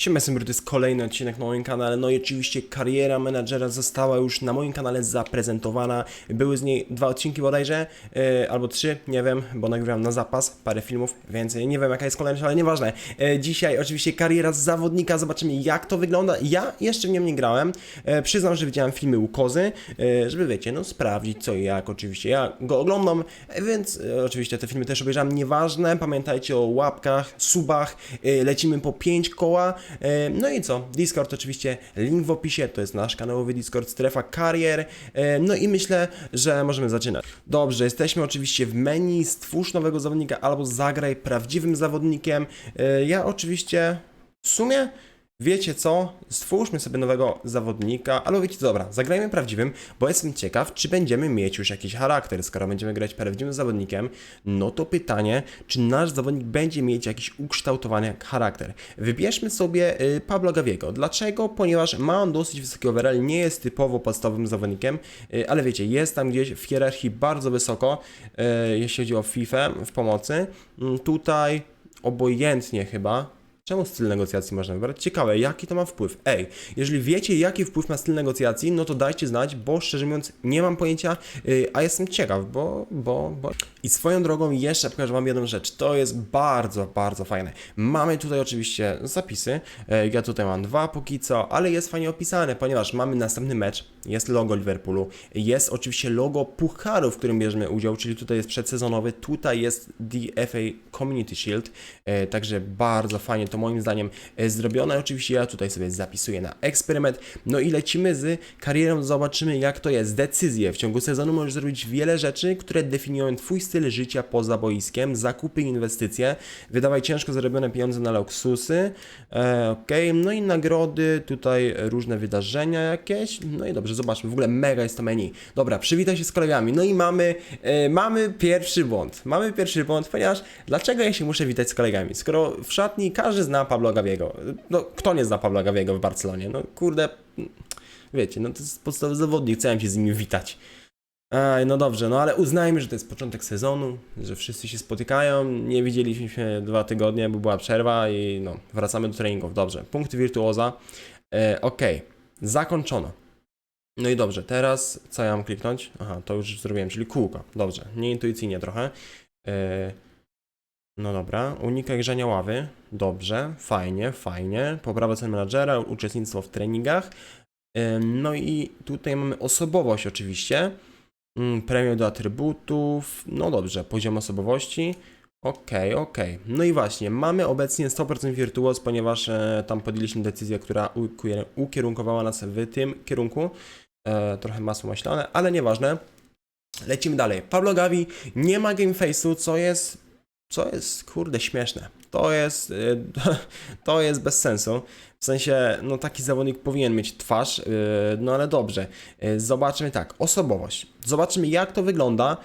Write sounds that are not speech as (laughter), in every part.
Siema, to jest kolejny odcinek na moim kanale, no i oczywiście kariera menadżera została już na moim kanale zaprezentowana. Były z niej dwa odcinki bodajże, e, albo trzy, nie wiem, bo nagrywam na zapas parę filmów, więc nie wiem jaka jest kolejność, ale nieważne. E, dzisiaj oczywiście kariera zawodnika, zobaczymy jak to wygląda. Ja jeszcze w nią nie grałem, e, przyznam, że widziałem filmy u Kozy, e, żeby wiecie, no sprawdzić co i jak, oczywiście ja go oglądam, więc e, oczywiście te filmy też obejrzałem, nieważne, pamiętajcie o łapkach, subach, e, lecimy po 5 koła, No i co? Discord oczywiście, link w opisie, to jest nasz kanałowy Discord, strefa karier. E, No i myślę, że możemy zaczynać. Dobrze, jesteśmy oczywiście w menu, stwórz nowego zawodnika albo zagraj prawdziwym zawodnikiem. E, Ja oczywiście w sumie Wiecie co? Stwórzmy sobie nowego zawodnika, albo wiecie dobra, zagrajmy prawdziwym, bo jestem ciekaw, czy będziemy mieć już jakiś charakter. Skoro będziemy grać prawdziwym zawodnikiem, no to pytanie, czy nasz zawodnik będzie mieć jakiś ukształtowany charakter. Wybierzmy sobie y, Pablo Gaviego. Dlaczego? Ponieważ ma on dosyć wysoki overall, nie jest typowo podstawowym zawodnikiem, y, ale wiecie, jest tam gdzieś w hierarchii bardzo wysoko, y, jeśli chodzi o FIFA w pomocy. Mm, Tutaj obojętnie chyba, Czemu styl negocjacji można wybrać? Ciekawe, jaki to ma wpływ? Ej, jeżeli wiecie, jaki wpływ ma styl negocjacji, no to dajcie znać, bo szczerze mówiąc nie mam pojęcia, yy, a jestem ciekaw, bo, bo, bo... I swoją drogą jeszcze pokażę wam jedną rzecz, to jest bardzo, bardzo fajne. Mamy tutaj oczywiście zapisy, yy, ja tutaj mam dwa póki co, ale jest fajnie opisane, ponieważ mamy następny mecz, jest logo Liverpoolu, jest oczywiście logo Pucharu, w którym bierzemy udział, czyli tutaj jest przedsezonowy, tutaj jest DFA Community Shield, yy, także bardzo fajnie to moim zdaniem e, zrobione. Oczywiście ja tutaj sobie zapisuję na eksperyment. No i lecimy z karierą, zobaczymy jak to jest. Decyzje. W ciągu sezonu możesz zrobić wiele rzeczy, które definiują Twój styl życia poza boiskiem, zakupy, inwestycje. Wydawaj ciężko zarobione pieniądze na luksusy. E, ok, no i nagrody, tutaj różne wydarzenia jakieś. No i dobrze, zobaczmy. W ogóle mega jest to menu. Dobra, przywitaj się z kolegami. No i mamy, e, mamy pierwszy błąd. Mamy pierwszy błąd, ponieważ dlaczego ja się muszę witać z kolegami? Skoro w szatni każdy zna Pablo Gaviego. No, kto nie zna Pablo Gaviego w Barcelonie? No, kurde, wiecie, no to jest podstawowy zawodnik, chciałem się z nimi witać. Aj, no dobrze, no ale uznajmy, że to jest początek sezonu, że wszyscy się spotykają, nie widzieliśmy się dwa tygodnie, bo była przerwa i no, wracamy do treningów, dobrze. Punkty wirtuoza, e, okej, zakończono. No i dobrze, teraz co ja mam kliknąć? Aha, to już zrobiłem, czyli kółko, dobrze, nieintuicyjnie trochę. E, no dobra, unikaj grzania ławy. Dobrze, fajnie, fajnie. Poprawa cen menadżera, uczestnictwo w treningach. No i tutaj mamy osobowość oczywiście. Ym, Premię do atrybutów. No dobrze, poziom osobowości. Okej, okej. No i właśnie, mamy obecnie 100% wirtuoz, ponieważ e, tam podjęliśmy decyzję, która ukier- ukierunkowała nas w tym kierunku. E, trochę masło maślane, ale nieważne. Lecimy dalej. Pablo Gavi nie ma gameface'u, co jest co jest, kurde, śmieszne. To jest, y, (laughs) to jest bez sensu. W sensie, no taki zawodnik powinien mieć twarz, y, no ale dobrze. Y, Zobaczmy tak, osobowość. Zobaczymy jak to wygląda.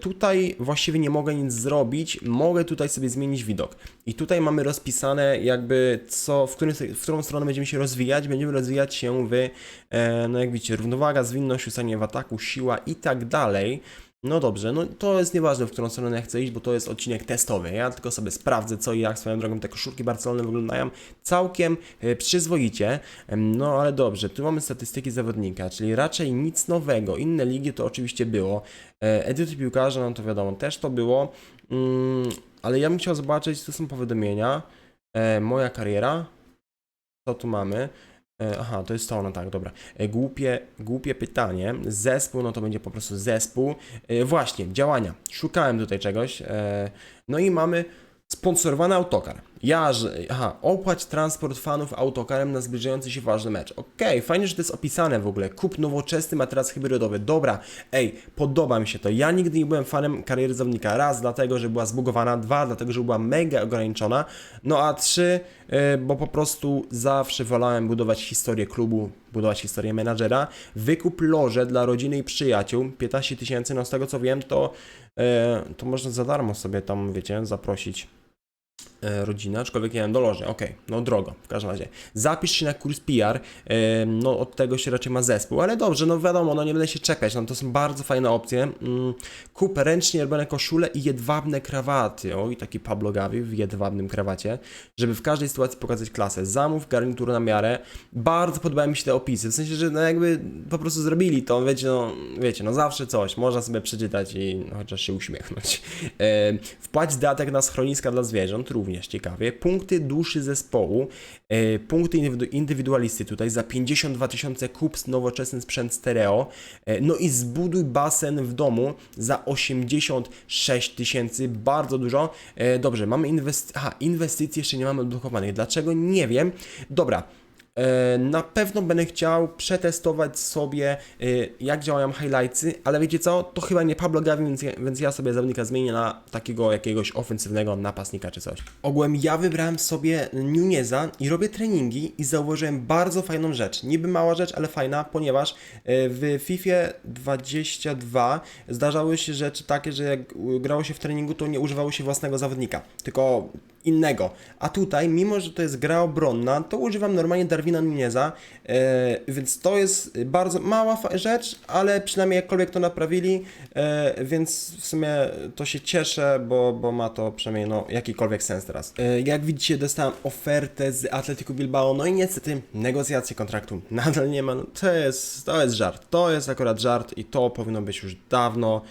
Tutaj właściwie nie mogę nic zrobić, mogę tutaj sobie zmienić widok. I tutaj mamy rozpisane jakby co, w, którym, w którą stronę będziemy się rozwijać. Będziemy rozwijać się w, e, no jak widzicie, równowaga, zwinność, ustanie w ataku, siła i tak dalej. No dobrze, no to jest nieważne, w którą stronę ja chcę iść, bo to jest odcinek testowy. Ja tylko sobie sprawdzę, co i jak swoją drogą te koszulki Barcelony wyglądają całkiem e, przyzwoicie. No ale dobrze, tu mamy statystyki zawodnika, czyli raczej nic nowego. Inne ligi to oczywiście było. E, Edyty piłkarza, no to wiadomo, też to było. Mm, ale ja bym chciał zobaczyć, co są powiadomienia. E, Moja kariera. Co tu mamy? E, Aha, to jest to, no tak, dobra. E, Głupie, głupie pytanie. Zespół, no to będzie po prostu zespół. E, Właśnie, działania. Szukałem tutaj czegoś. No i mamy sponsorowany autokar. Ja, że, aha, opłać transport fanów autokarem na zbliżający się ważny mecz. Okej, fajnie, że to jest opisane w ogóle. Kup nowoczesny materac hybrydowy. Dobra, ej, podoba mi się to. Ja nigdy nie byłem fanem kariery zawodnika. Raz, dlatego, że była zbugowana. Dwa, dlatego, że była mega ograniczona. No a trzy, yy, bo po prostu zawsze wolałem budować historię klubu, budować historię menadżera. Wykup loże dla rodziny i przyjaciół. 15 tysięcy, no z tego co wiem, to, yy, to można za darmo sobie tam, wiecie, zaprosić rodzina, aczkolwiek wiem, do loży, okej, no drogo, w każdym razie. Zapisz się na kurs PR, e, no od tego się raczej ma zespół, ale dobrze, no wiadomo, no nie będę się czepiać, no to są bardzo fajne opcje. Mm, kup ręcznie robione koszule i jedwabne krawaty, oj, taki Pablo Gavi w jedwabnym krawacie, żeby w każdej sytuacji pokazać klasę. Zamów garnitur na miarę, bardzo podobają mi się te opisy, w sensie, że no jakby po prostu zrobili to, wiecie, no, wiecie, no zawsze coś, można sobie przeczytać i no, chociaż się uśmiechnąć. E, wpłać datek na schroniska dla zwierząt, również ciekawie. Punkty duszy zespołu, e, punkty indywidu- indywidualisty tutaj za 52 tysiące kup nowoczesny sprzęt stereo, e, no i zbuduj basen w domu za 86 tysięcy, bardzo dużo. E, dobrze, mamy inwest- Aha, inwestycje jeszcze nie mamy odblokowanych, dlaczego? Nie wiem. Dobra, Na pewno będę chciał przetestować sobie, e, jak działają highlightsy, ale wiecie co? To chyba nie Pablo Gavi, więc ja, więc ja sobie zawodnika zmienię na takiego jakiegoś ofensywnego napastnika czy coś. Ogółem ja wybrałem sobie Nuneza i robię treningi i zauważyłem bardzo fajną rzecz. Niby mała rzecz, ale fajna, ponieważ e, w FIFA 22 zdarzały się rzeczy takie, że jak grało się w treningu, to nie używało się własnego zawodnika, tylko innego. A tutaj, mimo że to jest gra obronna, to używam normalnie Darwina Nuneza, e, więc to jest bardzo mała rzecz, ale przynajmniej jakkolwiek to naprawili, e, więc w sumie to się cieszę, bo, bo ma to przynajmniej no, jakikolwiek sens teraz. E, jak widzicie, dostałem ofertę z Atletico Bilbao, no i niestety negocjacje kontraktu nadal nie ma. No, to, jest, to jest żart, to jest akurat żart i to powinno być już dawno.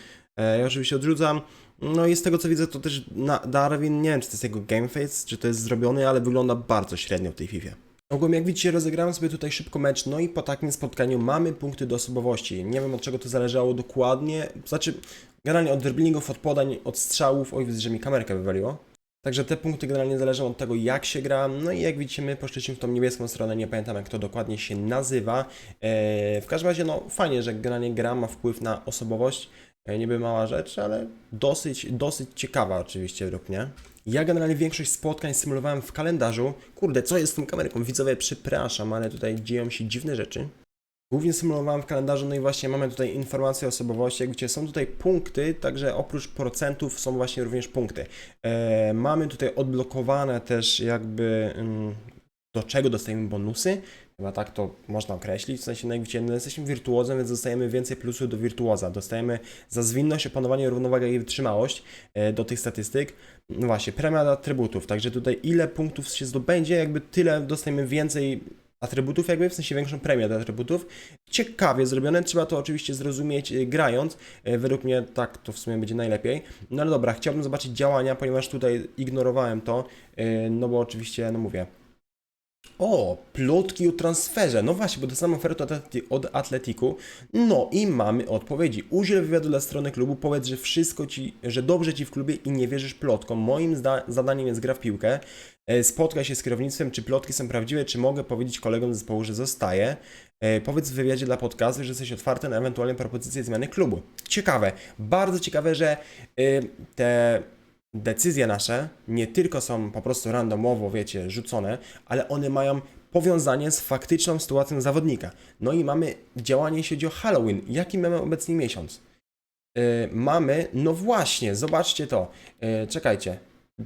Ja oczywiście odrzucam. No i z tego co widzę, to też Darwin, nie wiem czy to jest jego game face, czy to jest zrobione, ale wygląda bardzo średnio w tej FIFA. Ogólnie jak widzicie, rozegrałem sobie tutaj szybko mecz, no i po takim spotkaniu mamy punkty do osobowości. Nie wiem od czego to zależało dokładnie, znaczy generalnie od dribblingów, od podań, od strzałów, oj widzę, że mi kamerkę wywaliło. Także te punkty generalnie zależą od tego, jak się gra. No i jak widzicie, my poszliśmy w tą niebieską stronę, nie pamiętam jak to dokładnie się nazywa. Eee, w każdym razie, no fajnie, że generalnie gra ma wpływ na osobowość. Niby mała rzecz, ale dosyć, dosyć ciekawa oczywiście według mnie. Ja generalnie większość spotkań symulowałem w kalendarzu. Kurde, co jest z tą kamerką? Widzowie, przepraszam, ale tutaj dzieją się dziwne rzeczy. Głównie symulowałem w kalendarzu, no i właśnie mamy tutaj informacje o osobowości, widzicie, są tutaj punkty, także oprócz procentów są właśnie również punkty. E, mamy tutaj odblokowane też jakby mm, do czego dostajemy bonusy, chyba tak to można określić, w sensie jak widzicie, no jesteśmy wirtuozem, więc dostajemy więcej plusów do wirtuoza, dostajemy za zwinność, opanowanie, równowagę i wytrzymałość e, do tych statystyk. No właśnie, premia do atrybutów, także tutaj ile punktów się zdobędzie, jakby tyle dostajemy więcej atrybutów, jakby w sensie większą premię do atrybutów. Ciekawie zrobione, trzeba to oczywiście zrozumieć e, grając. E, Według mnie tak to w sumie będzie najlepiej. No ale dobra, chciałbym zobaczyć działania, ponieważ tutaj ignorowałem to, no bo oczywiście, no mówię, o, plotki o transferze. No właśnie, bo dostałem ofertę od, Atleti- od Atletiku. No i mamy odpowiedzi. Udziel wywiadu dla strony klubu, powiedz, że wszystko ci, że dobrze ci w klubie i nie wierzysz plotkom. Moim zadaniem jest gra w piłkę. E, Spotkaj się z kierownictwem, czy plotki są prawdziwe, czy mogę powiedzieć kolegom z zespołu, że zostaję. E, Powiedz w wywiadzie dla podcastu, że jesteś otwarty na ewentualne propozycje zmiany klubu. Ciekawe, bardzo ciekawe, że y, te decyzje nasze nie tylko są po prostu randomowo, wiecie, rzucone, ale one mają powiązanie z faktyczną sytuacją zawodnika. No i mamy działanie, jeśli chodzi o Halloween. Jaki mamy obecnie miesiąc? Yy, mamy, no właśnie, zobaczcie to. Yy, czekajcie.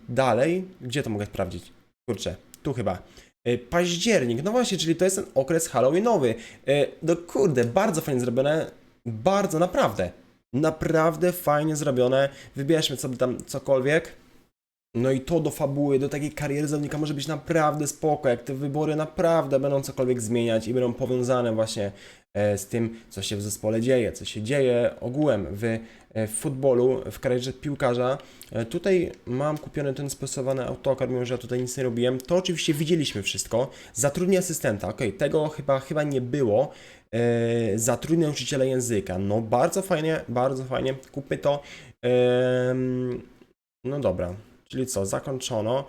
Dalej, gdzie to mogę sprawdzić? Kurczę, tu chyba. Yy, październik, no właśnie, czyli to jest ten okres Halloweenowy. Yy, no kurde, bardzo fajnie zrobione. Bardzo, naprawdę. Naprawdę fajnie zrobione. Wybierzmy sobie tam cokolwiek. No i to do fabuły, do takiej kariery zawodnika może być naprawdę spoko, jak te wybory naprawdę będą cokolwiek zmieniać i będą powiązane właśnie e, z tym, co się w zespole dzieje, co się dzieje ogółem w, e, w futbolu, w karierze piłkarza. E, Tutaj mam kupiony ten spasowany autokar, mimo że ja tutaj nic nie robiłem. To oczywiście widzieliśmy wszystko. Zatrudnij asystenta, okej, tego chyba, chyba nie było. E, Zatrudnij nauczyciela języka. No bardzo fajnie, bardzo fajnie. Kupmy to. No dobra, czyli co, zakończono.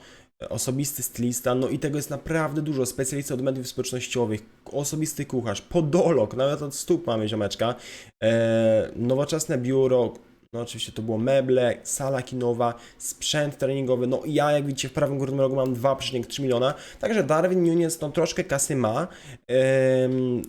Osobisty stylista, no i tego jest naprawdę dużo. Specjalista od mediów społecznościowych, osobisty kucharz, podolog, nawet od stóp mamy ziomeczka. E, nowoczesne biuro, No oczywiście to było meble, sala kinowa, sprzęt treningowy. No i ja, jak widzicie, w prawym górnym rogu mam 2,3 miliona. Także Darwin Nunes no troszkę kasy ma.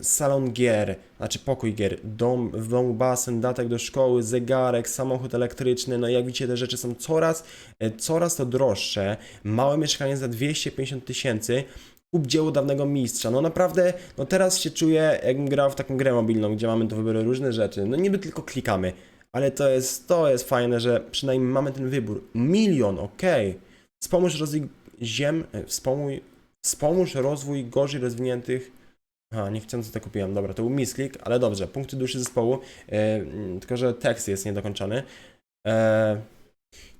Salon gier, znaczy pokój gier, dom, w domu basen, datek do szkoły, zegarek, samochód elektryczny. No i jak widzicie, te rzeczy są coraz, e, coraz to droższe. Małe mieszkanie za 250 tysięcy. Kup dzieło dawnego mistrza. No naprawdę, no teraz się czuję, jakbym grał w taką grę mobilną, gdzie mamy do wyboru różne rzeczy. No niby tylko klikamy, ale to jest, to jest fajne, że przynajmniej mamy ten wybór. Milion, okej. Wspomóż rozwój ziem, e, wspomój, wspomóż rozwój gorzej rozwiniętych. A, nie chciałem, co to kupiłem. Dobra, to był misklik, ale dobrze. Punkty duszy zespołu, e, tylko że tekst jest niedokończony. E,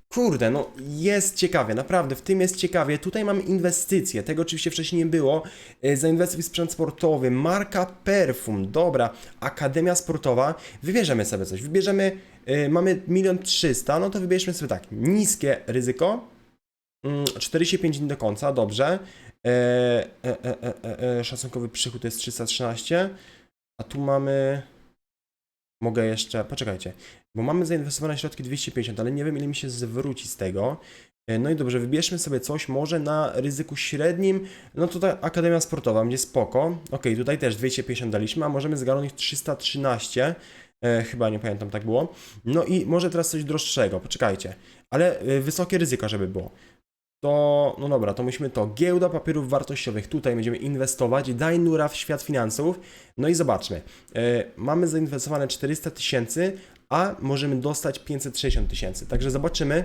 Kurde, no jest ciekawie, naprawdę, w tym jest ciekawie. Tutaj mamy inwestycje, tego oczywiście wcześniej nie było. E, Zainwestuj w sprzęt sportowy, marka perfum, dobra, akademia sportowa. Wybierzemy sobie coś, wybierzemy, e, mamy milion trzysta, no to wybierzmy sobie tak, niskie ryzyko, mm, 45 dni do końca, dobrze. E, e, e, e, e, e, szacunkowy przychód to jest 313, a tu mamy... Mogę jeszcze, poczekajcie, bo mamy zainwestowane środki 250, ale nie wiem ile mi się zwróci z tego. E, No i dobrze, wybierzmy sobie coś może na ryzyku średnim. No tutaj Akademia Sportowa będzie spoko. Ok, tutaj też 250 daliśmy, a możemy zgarnąć 313. E, chyba nie pamiętam, tak było. No i może teraz coś droższego, poczekajcie. Ale e, wysokie ryzyko, żeby było. To, no dobra, to musimy to. Giełda papierów wartościowych. Tutaj będziemy inwestować. Daj nura w świat finansów. No i zobaczmy. E, mamy zainwestowane 400 tysięcy, a możemy dostać 560 tysięcy. Także zobaczymy,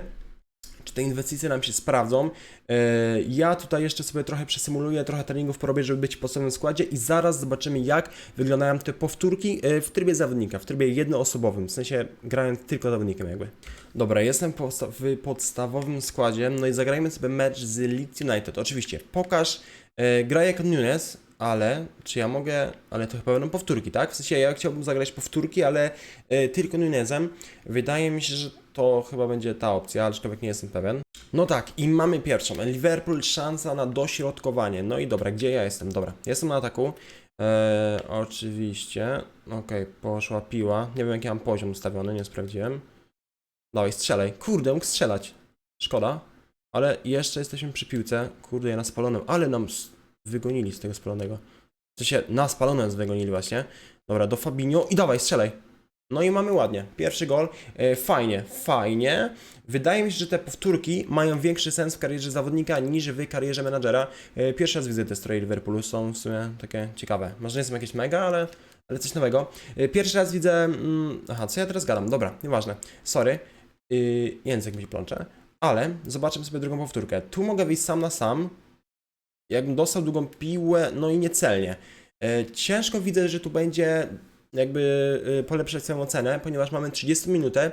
czy te inwestycje nam się sprawdzą. E, Ja tutaj jeszcze sobie trochę przesymuluję, trochę treningów porobię, żeby być w podstawowym składzie i zaraz zobaczymy, jak wyglądają te powtórki e, w trybie zawodnika, w trybie jednoosobowym, w sensie grając tylko zawodnikiem jakby. Dobra, jestem w podstawowym składzie, no i zagrajmy sobie mecz z Leeds United. Oczywiście, pokaż, e, graj jako Nunes, ale czy ja mogę, ale to chyba będą powtórki, tak? W sensie ja chciałbym zagrać powtórki, ale e, tylko Nunesem. Wydaje mi się, że to chyba będzie ta opcja, aczkolwiek nie jestem pewien. No tak, i mamy pierwszą. Liverpool szansa na dośrodkowanie. No i dobra, gdzie ja jestem? Dobra, jestem na ataku. E, oczywiście. Okej, poszła piła. Nie wiem jaki mam poziom ustawiony, nie sprawdziłem. Dawaj, strzelaj. Kurde, mógł strzelać. Szkoda. Ale jeszcze jesteśmy przy piłce. Kurde, ja na spalonym. Ale nam wygonili z tego spalonego. W sensie, na spalonym wygonili właśnie. Dobra, do Fabinho i dawaj, strzelaj. No i mamy ładnie. Pierwszy gol. E, fajnie, fajnie. Wydaje mi się, że te powtórki mają większy sens w karierze zawodnika niż w karierze menadżera. E, pierwszy raz widzę te stroje Liverpoolu, są w sumie takie ciekawe. Może nie są jakieś mega, ale, ale coś nowego. E, pierwszy raz widzę... Mm, aha, co ja teraz gadam? Dobra, nieważne. Sorry. Język mi plącze. Ale zobaczymy sobie drugą powtórkę. Tu mogę wyjść sam na sam. Jakbym dostał długą piłę, no i niecelnie. E, ciężko widzę, że tu będzie jakby y, polepszać swoją ocenę, ponieważ mamy 30 minutę,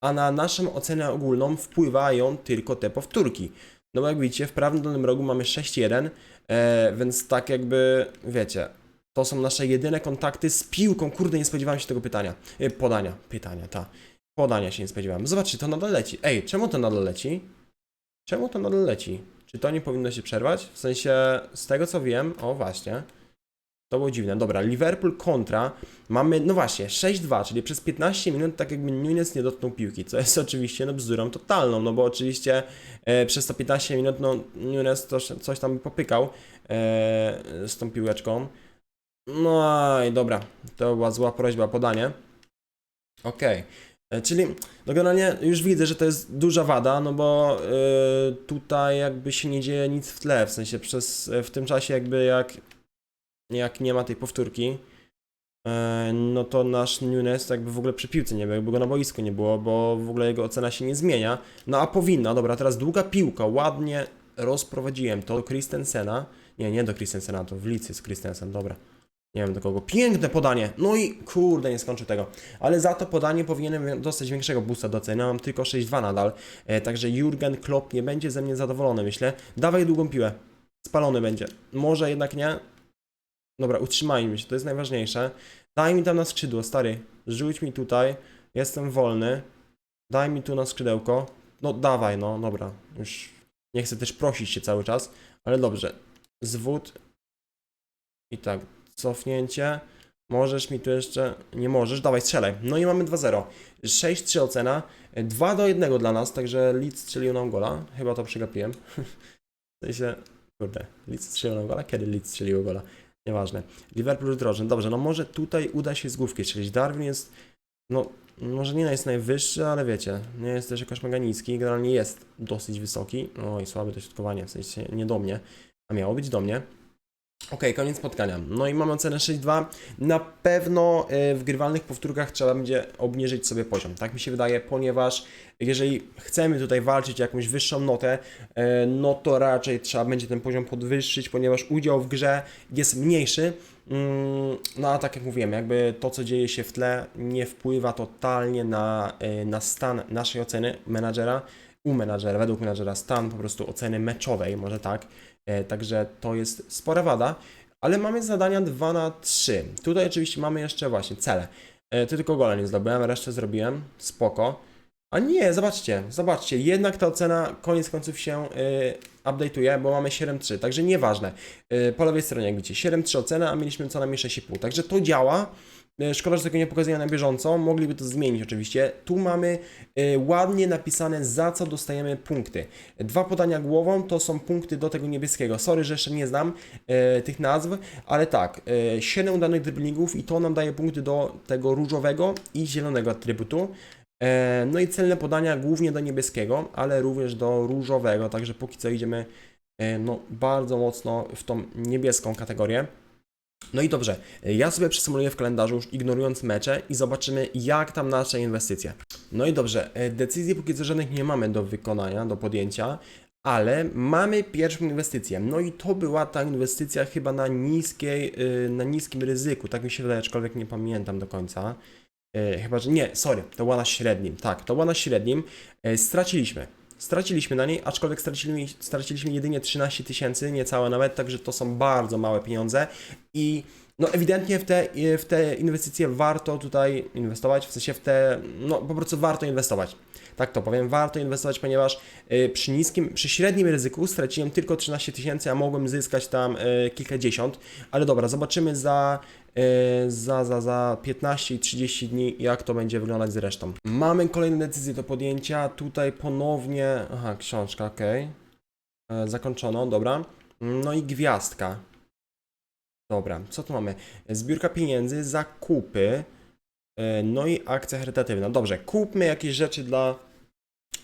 a na naszą ocenę ogólną wpływają tylko te powtórki. No bo jak widzicie, w prawym dolnym rogu mamy 6-1, e, więc tak jakby, wiecie, to są nasze jedyne kontakty z piłką. Kurde, nie spodziewałem się tego pytania. E, podania, pytania, ta. Podania się nie spodziewałem. Zobaczcie, to nadal leci. Ej, czemu to nadal leci? Czemu to nadal leci? Czy to nie powinno się przerwać? W sensie, z tego co wiem, o właśnie, to było dziwne. Dobra, Liverpool kontra. Mamy, no właśnie, 6-2, czyli przez 15 minut tak jakby Nunes nie dotknął piłki, co jest (laughs) oczywiście no bzdurą totalną, no bo oczywiście e, przez to 15 minut no Nunes to, coś tam popykał e, z tą piłeczką. No i dobra, to była zła prośba, podanie. Okej. E, Czyli no generalnie już widzę, że to jest duża wada, no bo y, tutaj jakby się nie dzieje nic w tle, w sensie przez, w tym czasie jakby jak, jak nie ma tej powtórki, e, no to nasz Nunes jakby w ogóle przy piłce nie był, jakby go na boisku nie było, bo w ogóle jego ocena się nie zmienia. No a powinna, dobra, teraz długa piłka, ładnie rozprowadziłem to do Christensena, nie, nie do Christensena, to w licy z Christensen, dobra. Nie wiem do kogo. Piękne podanie. No i kurde, nie skończę tego. Ale za to podanie powinienem dostać większego boosta do ceny. Mam tylko 6-2 nadal. E, także Jurgen Klopp nie będzie ze mnie zadowolony, myślę. Dawaj długą piłę. Spalony będzie. Może jednak nie. Dobra, utrzymajmy się, to jest najważniejsze. Daj mi tam na skrzydło, stary. Rzuć mi tutaj. Jestem wolny. Daj mi tu na skrzydełko. No dawaj, no dobra. Już nie chcę też prosić się cały czas, ale dobrze. Zwód. I tak, cofnięcie. Możesz mi tu jeszcze. Nie możesz, dawaj, strzelaj. No i mamy 2-0. 6-3 ocena. 2 do 1 dla nas, także Leeds strzelił nam gola. Chyba to przegapiłem. (laughs) W sensie, kurde, Leeds strzelił nam gola? Kiedy Leeds strzelił gola? Nieważne. Liverpool drożny. Dobrze, no może tutaj uda się z główki strzelić. Darwin jest, no, może nie jest najwyższy, ale wiecie, nie jest też jakoś mega niski. Generalnie jest dosyć wysoki. Oj, słabe dośrodkowanie, w sensie nie do mnie, a miało być do mnie. Okej, koniec spotkania. No i mamy ocenę 6-2. Na pewno e, w grywalnych powtórkach trzeba będzie obniżyć sobie poziom. Tak mi się wydaje, ponieważ jeżeli chcemy tutaj walczyć o jakąś wyższą notę, e, no to raczej trzeba będzie ten poziom podwyższyć, ponieważ udział w grze jest mniejszy. Mm, No a tak jak mówiłem, jakby to, co dzieje się w tle, nie wpływa totalnie na, e, na stan naszej oceny menadżera. U menadżera, według menadżera, stan po prostu oceny meczowej, może tak. E, Także to jest spora wada, ale mamy zadania 2 na 3. Tutaj oczywiście mamy jeszcze właśnie cele. E, Tu tylko gola nie zdobyłem, resztę zrobiłem. Spoko. A nie, zobaczcie, zobaczcie, jednak ta ocena koniec końców się y, update'uje, bo mamy 7.3, także nieważne. Y, po lewej stronie jak widzicie, 7.3 ocena, a mieliśmy co najmniej 6,5, także to działa. Y, Szkoda, że tego nie pokazuję na bieżąco, mogliby to zmienić oczywiście. Tu mamy y, ładnie napisane za co dostajemy punkty. Dwa podania głową to są punkty do tego niebieskiego. Sorry, że jeszcze nie znam y, tych nazw, ale tak, y, 7 udanych driblingów i to nam daje punkty do tego różowego i zielonego atrybutu. E, No i celne podania głównie do niebieskiego, ale również do różowego, także póki co idziemy e, no, bardzo mocno w tą niebieską kategorię. No i dobrze, e, ja sobie przesumuję w kalendarzu już ignorując mecze i zobaczymy jak tam nasze inwestycje. No i dobrze, e, decyzji póki co żadnych nie mamy do wykonania, do podjęcia, ale mamy pierwszą inwestycję. No i to była ta inwestycja chyba na niskiej, y, na niskim ryzyku, tak mi się wydaje, aczkolwiek nie pamiętam do końca. E, chyba, że nie, sorry, to była na średnim. Tak, to była na średnim. E, straciliśmy. Straciliśmy na niej, aczkolwiek straciliśmy, straciliśmy jedynie 13 tysięcy, niecałe nawet, także to są bardzo małe pieniądze. I no ewidentnie w te, w te inwestycje warto tutaj inwestować, w sensie w te, no po prostu warto inwestować. Tak to powiem, warto inwestować, ponieważ y, przy niskim, przy średnim ryzyku straciłem tylko 13 tysięcy, a mogłem zyskać tam y, kilkadziesiąt, ale dobra, zobaczymy za, y, za, za, za 15 i 30 dni, jak to będzie wyglądać z resztą. Mamy kolejne decyzje do podjęcia, tutaj ponownie, aha, książka, okej, E, zakończono, dobra, no i gwiazdka. Dobra, co tu mamy? Zbiórka pieniędzy, zakupy, e, no i akcja charytatywna. Dobrze, kupmy jakieś rzeczy dla,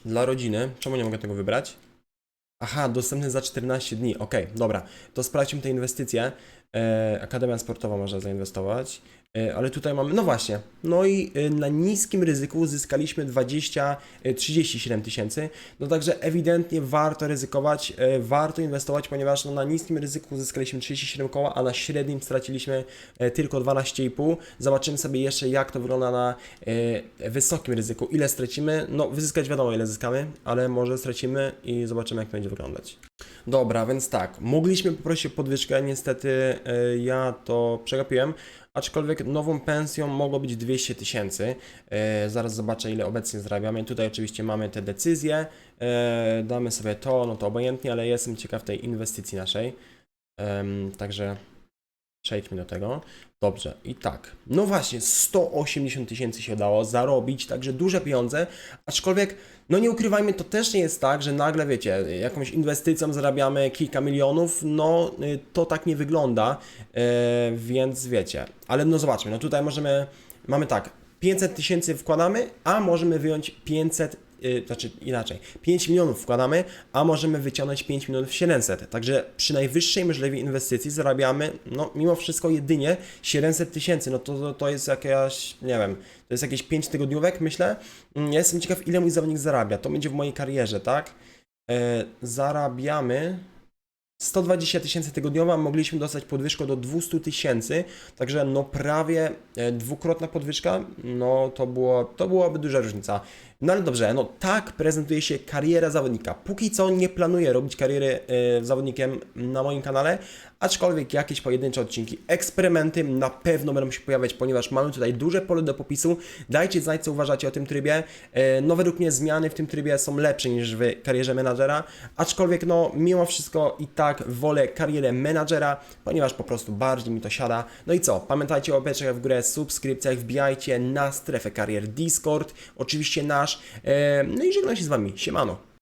dla rodziny. Czemu nie mogę tego wybrać? Aha, dostępny za 14 dni. Okej, dobra. To sprawdźmy te inwestycje. E, Akademia Sportowa można zainwestować. E, ale tutaj mamy, no właśnie. No i e, na niskim ryzyku uzyskaliśmy 20, e, 37 tysięcy. No także ewidentnie warto ryzykować, warto inwestować, ponieważ no, na niskim ryzyku uzyskaliśmy 37 koła, a na średnim straciliśmy tylko 12,5. Zobaczymy sobie jeszcze, jak to wygląda na wysokim ryzyku. Ile stracimy? No, wyzyskać wiadomo, ile zyskamy, ale może stracimy i zobaczymy, jak to będzie wyglądać. Dobra, więc tak, mogliśmy poprosić o podwyżkę, niestety ja to przegapiłem, aczkolwiek nową pensją mogło być 200 tysięcy. E, Zaraz zobaczę, ile obecnie zarabiamy. Tutaj oczywiście mamy te decyzje, e, damy sobie to, no to obojętnie, ale jestem ciekaw tej inwestycji naszej. Także przejdźmy do tego. Dobrze, i tak. No właśnie, 180 tysięcy się udało zarobić, także duże pieniądze, aczkolwiek, no nie ukrywajmy, to też nie jest tak, że nagle, wiecie, jakąś inwestycją zarabiamy kilka milionów, no y, to tak nie wygląda, e, więc wiecie. Ale no zobaczmy, no tutaj możemy, mamy tak, 500 tysięcy wkładamy, a możemy wyjąć 500 y, znaczy inaczej, 5 milionów wkładamy, a możemy wyciągnąć 5 milionów 700. Także przy najwyższej możliwej inwestycji zarabiamy, no mimo wszystko jedynie 700 tysięcy. No to, to, to jest jakaś, nie wiem, to jest jakieś 5 tygodniówek, myślę. Mm, Ja jestem ciekaw, ile mój zawodnik zarabia. To będzie w mojej karierze, tak? E, zarabiamy 120 tysięcy tygodniowo, mogliśmy dostać podwyżkę do 200 tysięcy, także no prawie e, dwukrotna podwyżka, no to, było, to byłaby duża różnica. No ale dobrze, no tak prezentuje się kariera zawodnika. Póki co nie planuję robić kariery e, zawodnikiem na moim kanale, aczkolwiek jakieś pojedyncze odcinki, eksperymenty na pewno będą się pojawiać, ponieważ mamy tutaj duże pole do popisu. Dajcie znać, co uważacie o tym trybie. E, no według mnie zmiany w tym trybie są lepsze niż w karierze menadżera, aczkolwiek no mimo wszystko i tak wolę karierę menadżera, ponieważ po prostu bardziej mi to siada. No i co? Pamiętajcie o łapeczkach w górę, subskrypcjach, wbijajcie na strefę karier Discord, oczywiście nasz. E, no i żegnam się z Wami. Siemano.